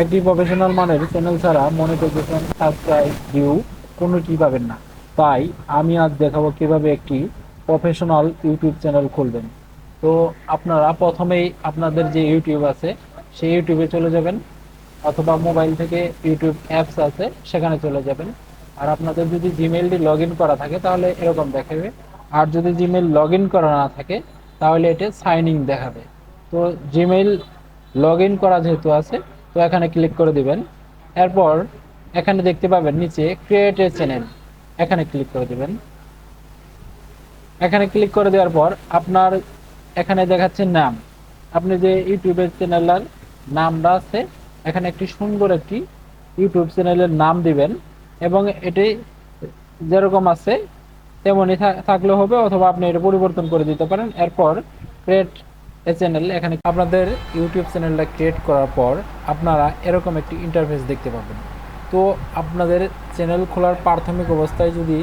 একটি প্রফেশনাল মানের চ্যানেল ছাড়া মনিটাইজেশন সাবস্ক্রাইব ভিউ কোনোটি পাবেন না। তাই আমি আজ দেখাবো কীভাবে একটি প্রফেশনাল ইউটিউব চ্যানেল খুলবেন। তো আপনারা প্রথমেই আপনাদের যে ইউটিউব আছে, সেই ইউটিউবে চলে যাবেন, অথবা মোবাইল থেকে ইউটিউব অ্যাপস আছে, সেখানে চলে যাবেন। আর আপনাদের যদি জিমেইলটি লগ করা থাকে, তাহলে এরকম দেখাবে। আর যদি জিমেইল লগ করা না থাকে, তাহলে এটা সাইন ইন দেখাবে। তো জিমেইল লগ করা যেহেতু আছে তো এখানে ক্লিক করে দিবেন। এরপর এখানে দেখতে পাবেন নিচে ক্রিয়েট এ চ্যানেল এখানে ক্লিক করে দিবেন। এখানে ক্লিক করে দেওয়ার পর আপনার এখানে দেখাচ্ছে নাম। আপনি যে ইউটিউবের চ্যানেলের নামটা আছে, এখানে একটি সুন্দর একটি ইউটিউব চ্যানেলের নাম দিবেন এবং এটি যেরকম আছে তেমনই থাকলে হবে অথবা আপনি এটা পরিবর্তন করে দিতে পারেন। এরপর ক্রিয়েট এ চ্যানেল এখানে আপনাদের ইউটিউব চ্যানেলটা ক্রিয়েট করার পর আপনারা এরকম একটি ইন্টারফেস দেখতে পাবেন। তো আপনাদের চ্যানেল খোলার প্রাথমিক অবস্থায় যদি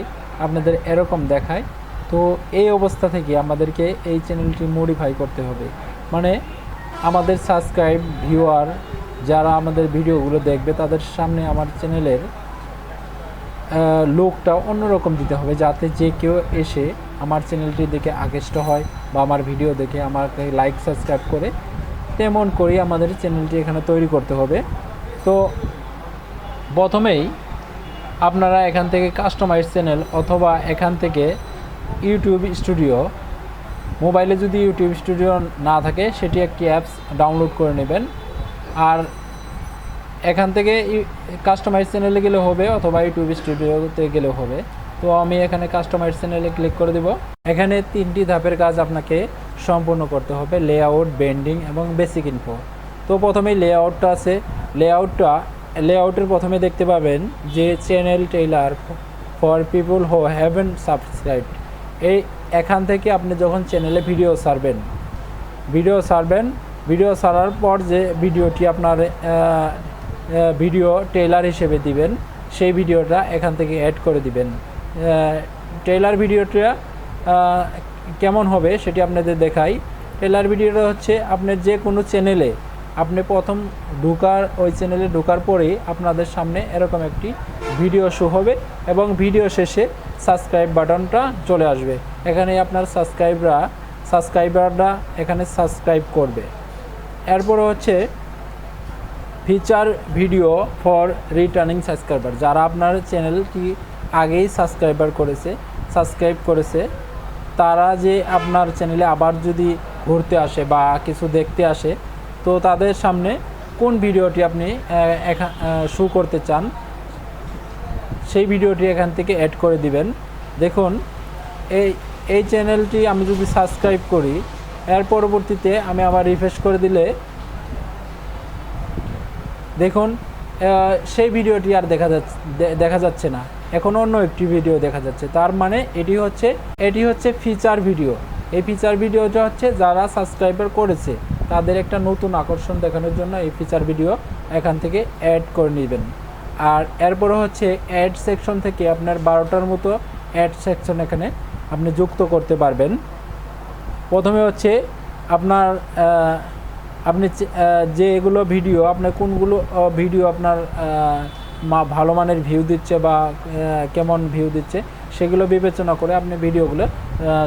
আপনাদের এরকম দেখায়, তো এই অবস্থা থেকে আমাদেরকে এই চ্যানেলটি মডিফাই করতে হবে। মানে আমাদের সাবস্ক্রাইব ভিউয়ার যারা আমাদের ভিডিওগুলো দেখবে, তাদের সামনে আমার চ্যানেলের লোকটা অন্যরকম দিতে হবে, যাতে যে কেউ এসে আমার চ্যানেলটি দেখে আকৃষ্ট হয় বা আমার ভিডিও দেখে আমাকে লাইক সাবস্ক্রাইব করে, তেমন করেই আমাদের চ্যানেলটি এখানে তৈরি করতে হবে। তো প্রথমেই আপনারা এখান থেকে কাস্টমাইজ চ্যানেল অথবা এখান থেকে ইউটিউব স্টুডিও মোবাইলে যদি ইউটিউব স্টুডিও না থাকে, সেটি একটি অ্যাপস ডাউনলোড করে নেবেন। আর এখান থেকে কাস্টমাইজ চ্যানেলে গেলে হবে অথবা ইউটিউব স্টুডিওতে গেলেও হবে। তো আমি এখানে কাস্টমাইজ চ্যানেলে ক্লিক করে দিব। এখানে তিনটি ধাপের কাজ আপনাকে সম্পূর্ণ করতে হবে লেআউট বেন্ডিং এবং বেসিক ইনফো তো প্রথমেই লেআউটটা আছে। লেআউটটা লেআউটের প্রথমে দেখতে পাবেন যে channel trailer for people who haven't subscribe এই, এখান থেকে আপনি যখন চ্যানেলে ভিডিও সারবেন ভিডিও সারবেন ভিডিও সারার পর যে ভিডিওটি আপনার ভিডিও টেইলার হিসেবে দিবেন, সেই ভিডিওটা এখান থেকে অ্যাড করে দিবেন। টেইলার ভিডিওটা কেমন হবে সেটি আপনাদের দেখাই। টেইলার ভিডিওটা হচ্ছে আপনার যে কোনো চ্যানেলে আপনি প্রথম ঢুকার, ওই চ্যানেলে ঢোকার পরেই আপনাদের সামনে এরকম একটি ভিডিও শো হবে এবং ভিডিও শেষে সাবস্ক্রাইব বাটনটা চলে আসবে। এখানে আপনার সাবস্ক্রাইবরা সাবস্ক্রাইবাররা এখানে সাবস্ক্রাইব করবে। এরপরে হচ্ছে feature video for returning subscriber যারা আপনার চ্যানেলটি আগেই সাবস্ক্রাইবার করেছে সাবস্ক্রাইব করেছে। তারা যে আপনার চ্যানেলে আবার যদি ঘুরতে আসে বা কিছু দেখতে আসে, তো তাদের সামনে কোন ভিডিওটি আপনি শো করতে চান, সেই ভিডিওটি এখান থেকে অ্যাড করে দিবেন। দেখুন, এই এই চ্যানেলটি আমি যদি সাবস্ক্রাইব করি, এর পরবর্তীতে আমি আবার রিফ্রেশ করে দিলে, দেখুন সেই ভিডিওটি আর দেখা যাচ্ছে দেখা যাচ্ছে না। এখন অন্য একটি ভিডিও দেখা যাচ্ছে। তার মানে এটি হচ্ছে এটি হচ্ছে ফিচার ভিডিও এই ফিচার ভিডিওটা হচ্ছে যারা সাবস্ক্রাইবার করেছে তাদের একটা নতুন আকর্ষণ দেখানোর জন্য এই ফিচার ভিডিও এখান থেকে অ্যাড করে নেবেন। আর এরপরে হচ্ছে অ্যাড সেকশন থেকে আপনার বারোটার মতো অ্যাড সেকশন এখানে আপনি যুক্ত করতে পারবেন। প্রথমে হচ্ছে আপনার আপনি চে- আহ, যে এগুলো ভিডিও আপনার কোনগুলো ভিডিও আপনার মা ভালো মানের ভিউ দিচ্ছে বা কেমন ভিউ দিচ্ছে সেগুলো বিবেচনা করে আপনি ভিডিওগুলো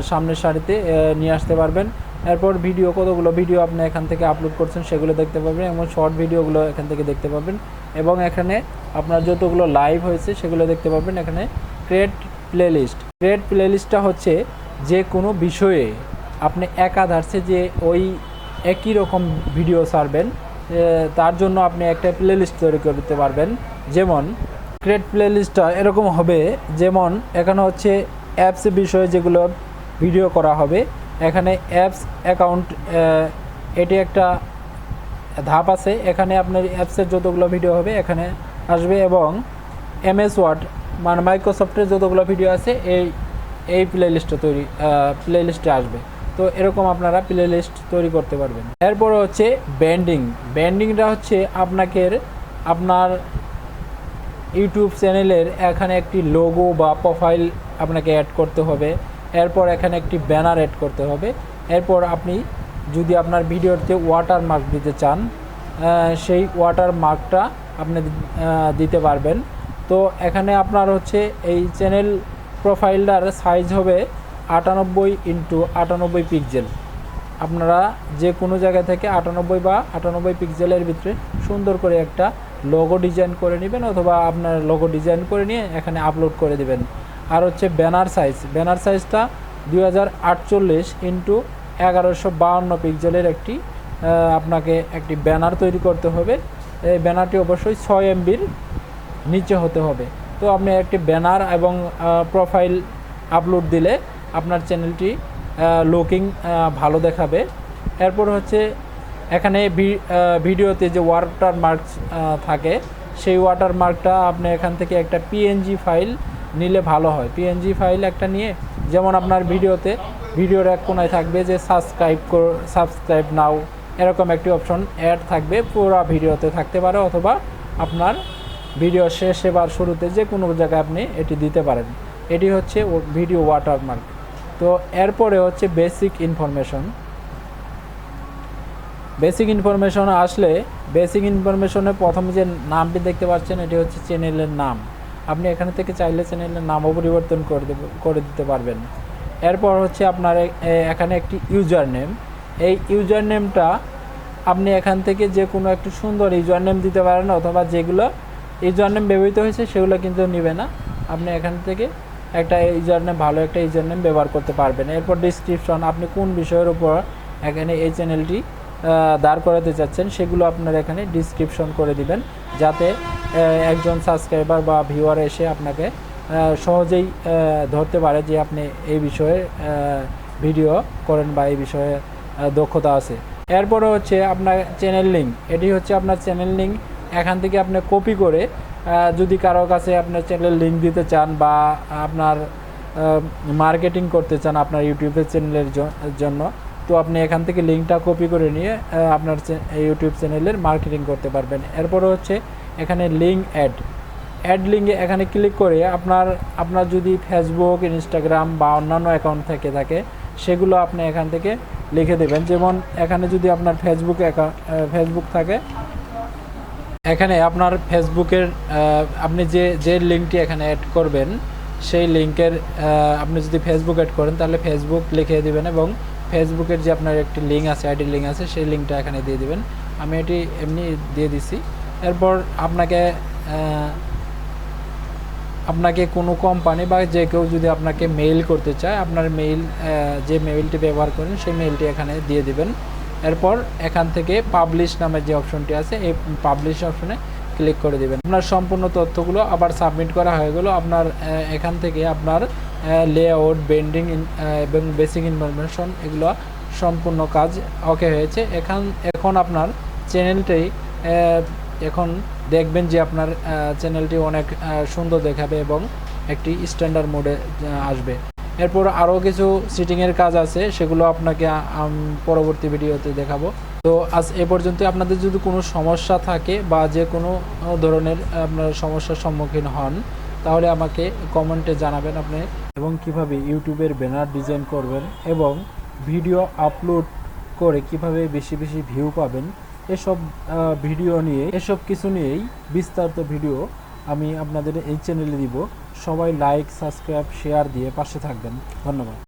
সামনের সারিতে নিয়ে আসতে পারবেন। এরপর ভিডিও কতগুলো ভিডিও আপনি এখান থেকে আপলোড করছেন সেগুলো দেখতে পাবেন এবং শর্ট ভিডিওগুলো এখান থেকে দেখতে পাবেন এবং এখানে আপনার যতগুলো লাইভ হয়েছে সেগুলো দেখতে পাবেন এখানে ক্রিয়েট প্লেলিস্ট ক্রিয়েট প্লেলিস্টটা হচ্ছে যে কোনো বিষয়ে আপনি একাধারছে যে ওই একই রকম ভিডিও এ, তার জন্য আপনি একটা প্লেলিস্ট তৈরি করতে পারবেন। যেমন ক্রিয়েট প্লেলিস্টটা এরকম হবে। যেমন, এখানে হচ্ছে অ্যাপস বিষয়ে যেগুলো ভিডিও করা হবে। এখানে অ্যাপস অ্যাকাউন্ট এটি একটা ধাপ আছে। এখানে আপনার অ্যাপসের যতগুলো ভিডিও হবে এখানে আসবে এবং এমএস ওয়ার্ড মানে মাইক্রোসফটের যতগুলো ভিডিও আছে, এই এই প্লে লিস্টে তৈরি প্লে লিস্টে আসবে। তো এরকম আপনারা প্লে লিস্ট তৈরি করতে পারবেন। এরপরে হচ্ছে ব্যান্ডিং ব্যান্ডিংটা হচ্ছে আপনাকে আপনার ইউটিউব চ্যানেলের এখানে একটি লোগো বা প্রোফাইল আপনাকে অ্যাড করতে হবে। এরপর এখানে একটি ব্যানার অ্যাড করতে হবে। এরপর আপনি যদি আপনার ভিডিওতে ওয়াটার মার্ক দিতে চান সেই ওয়াটার মার্কটা আপনি দিতে পারবেন। তো এখানে আপনার হচ্ছে এই চ্যানেল প্রোফাইলটার সাইজ হবে আটানব্বই ইন্টু আটানব্বই পিক্সেল আপনারা যে কোনো জায়গা থেকে আটানব্বই বা আটানব্বই পিক্সেলের ভিতরে সুন্দর করে একটা লোগো ডিজাইন করে নেবেন অথবা আপনার লোগো ডিজাইন করে নিয়ে এখানে আপলোড করে দেবেন। আর হচ্ছে ব্যানার সাইজ ব্যানার সাইজটা দুই হাজার আটচল্লিশ ইন্টু এগারোশো বাউন্ন পিক্সেলের একটি আপনাকে একটি ব্যানার তৈরি করতে হবে। এই ব্যানারটি অবশ্যই ছয় এমবির নিচে হতে হবে। তো আপনি একটি ব্যানার এবং প্রোফাইল আপলোড দিলে আপনার চ্যানেলটি লুকিং ভালো দেখাবে। এরপর হচ্ছে, এখানে ভিডিওতে যে ওয়াটার মার্ক থাকে, সেই ওয়াটার মার্কটা আপনি এখান থেকে একটা পিএনজি ফাইল নিলে ভালো হয়। পিএনজি ফাইল একটা নিয়ে, যেমন আপনার ভিডিওতে, ভিডিওর এক কোনায় থাকবে যে সাবস্ক্রাইব কর সাবস্ক্রাইব নাও এরকম একটি অপশন অ্যাড থাকবে, পুরো ভিডিওতে থাকতে পারে, অথবা আপনার ভিডিও শেষে বা শুরুতে যে কোনো জায়গায় আপনি এটি দিতে পারেন। এটি হচ্ছে ভিডিও ওয়াটারমার্ক তো এরপরে হচ্ছে বেসিক ইনফরমেশন বেসিক ইনফরমেশন আসলে বেসিক ইনফরমেশনের প্রথমে যে নামটি দেখতে পাচ্ছেন, এটি হচ্ছে চ্যানেলের নাম। আপনি এখান থেকে চাইলে চ্যানেলের নামও পরিবর্তন করে করে দিতে পারবেন। এরপর হচ্ছে আপনার এখানে একটি ইউজার নেম এই ইউজার নেমটা আপনি এখান থেকে যে কোনো একটি সুন্দর ইউজার নেম দিতে পারেন, অথবা যেগুলো ইউজার নেম ব্যবহৃত হয়েছে, সেগুলো কিন্তু নেবে না। আপনি এখান থেকে একটা ইউজার নেম ভালো একটা ইউজার নেম ব্যবহার করতে পারবেন। এরপর ডিসক্রিপশন আপনি কোন বিষয়ের উপর এখানে এই চ্যানেলটি দাঁড় করাতে চাচ্ছেন, সেগুলো আপনার এখানে ডিসক্রিপশন করে দিবেন, যাতে একজন সাবস্ক্রাইবার বা ভিউয়ার এসে আপনাকে সহজেই ধরতে পারে যে আপনি এই বিষয়ে ভিডিও করেন বা এই বিষয়ে দক্ষতা আছে। এরপরে হচ্ছে আপনার চ্যানেল লিঙ্ক এটি হচ্ছে আপনার চ্যানেল লিঙ্ক এখান থেকে আপনি কপি করে যদি কারও কাছে আপনার চ্যানেলের লিঙ্ক দিতে চান বা আপনার মার্কেটিং করতে চান আপনার ইউটিউবের চ্যানেলের জন্য, তো আপনি এখান থেকে লিঙ্কটা কপি করে নিয়ে আপনার ইউটিউব চ্যানেলের মার্কেটিং করতে পারবেন। এরপরে হচ্ছে এখানে লিঙ্ক অ্যাড অ্যাড লিঙ্কে এখানে ক্লিক করে আপনার আপনার যদি ফেসবুক ইনস্টাগ্রাম বা অন্যান্য অ্যাকাউন্ট থেকে থাকে, সেগুলো আপনি এখান থেকে লিখে দেবেন। যেমন এখানে যদি আপনার ফেসবুক অ্যাকাউন্ট ফেসবুক থাকে এখানে আপনার ফেসবুকের আপনি যে যে লিঙ্কটি এখানে অ্যাড করবেন, সেই লিঙ্কের আপনি যদি ফেসবুক অ্যাড করেন, তাহলে ফেসবুক লিখে দিবেন এবং ফেসবুকের যে আপনার একটি লিঙ্ক আছে, আইডি লিঙ্ক আছে, সেই লিঙ্কটা এখানে দিয়ে দিবেন। আমি এটি এমনি দিয়ে দিছি। এরপর আপনাকে আপনাকে কোনো কোম্পানি বা যে কেউ যদি আপনাকে মেইল করতে চায়, আপনার মেইল যে মেইলটি ব্যবহার করেন, সেই মেইলটি এখানে দিয়ে দিবেন। এরপর এখান থেকে পাবলিশ নামের যে অপশনটি আছে, এই পাবলিশ অপশনে ক্লিক করে দিবেন। আপনার সম্পূর্ণ তথ্যগুলো আবার সাবমিট করা হয়ে গেলো। আপনার এখান থেকে আপনার লেআউট বেন্ডিং এবং বেসিক ইনফরমেশন এগুলো সম্পূর্ণ কাজ ওকে হয়েছে। এখান, এখন আপনার চ্যানেলটি এখন দেখবেন যে আপনার চ্যানেলটি অনেক সুন্দর দেখাবে এবং একটি স্ট্যান্ডার্ড মোডে আসবে। এরপর আরও কিছু সিটিংয়ের কাজ আছে, সেগুলো আপনাকে পরবর্তী ভিডিওতে দেখাবো। তো আজ এ পর্যন্ত আপনাদের যদি কোনো সমস্যা থাকে বা যে কোনো ধরনের আপনার সমস্যার সম্মুখীন হন, তাহলে আমাকে কমেন্টে জানাবেন আপনি। এবং কীভাবে ইউটিউবের ব্যানার ডিজাইন করবেন এবং ভিডিও আপলোড করে কীভাবে বেশি বেশি ভিউ পাবেন, এসব ভিডিও নিয়ে, এসব কিছু নিয়েই বিস্তারিত ভিডিও আমি আপনাদের এই চ্যানেলে দিব। সবাই লাইক সাবস্ক্রাইব শেয়ার দিয়ে পাশে থাকবেন। ধন্যবাদ।